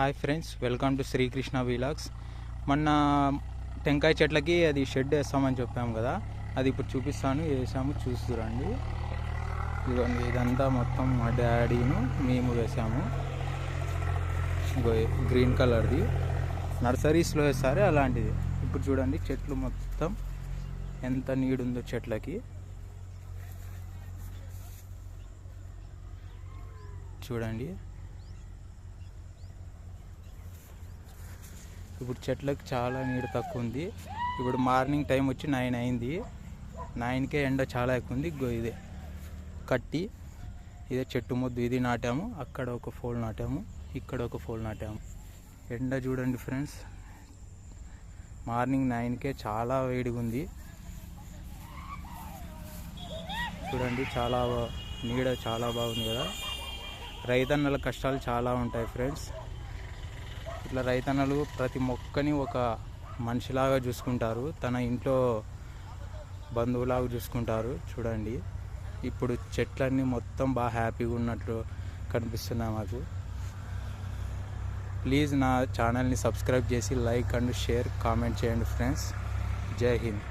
Hi friends welcome to Srikrishna vlogs మొన్న టెంకాయ చెట్లకి అది షెడ్ వేస్తామని చెప్పాము కదా అది ఇప్పుడు చూపిస్తాను వేసాము చూస్తురండి ఇదిగోండి ఇదంతా మొత్తం మా డాడీను మేము వేసాము. గ్రీన్ కలర్ది. నర్సరీస్లో వేస్తారే అలాంటిది. ఇప్పుడు చూడండి చెట్లు మొత్తం ఎంత నీడుందో చెట్లకి. చూడండి. ఇప్పుడు చెట్లకు చాలా నీడ తక్కువ ఉంది. ఇప్పుడు మార్నింగ్ టైం వచ్చి నైన్ అయింది. నైన్కే ఎండ చాలా ఎక్కువ ఉంది. ఇగో ఇదే కట్టి ఇదే చెట్టు ముద్దు ఇది నాటాము. అక్కడ ఒక ఫోల్ నాటాము. ఇక్కడ ఒక ఫోల్ నాటాము. ఎండ చూడండి ఫ్రెండ్స్. మార్నింగ్ నైన్కే చాలా వేడిగా ఉంది. చూడండి చాలా బా- నీడ చాలా బాగుంది కదా. రైతన్నల కష్టాలు చాలా ఉంటాయి ఫ్రెండ్స్. ఇట్లా రైతన్నలు ప్రతి మొక్కని ఒక మనిషిలాగా చూసుకుంటారు. తన ఇంట్లో బంధువులాగా చూసుకుంటారు. చూడండి. ఇప్పుడు చెట్లన్నీ మొత్తం బాగా హ్యాపీగా ఉన్నట్లు కనిపిస్తున్నాయి మాకు. ప్లీజ్ నా ఛానల్ని సబ్స్క్రైబ్ చేసి లైక్ అండ్ షేర్ కామెంట్ చేయండి ఫ్రెండ్స్. జై హింద్.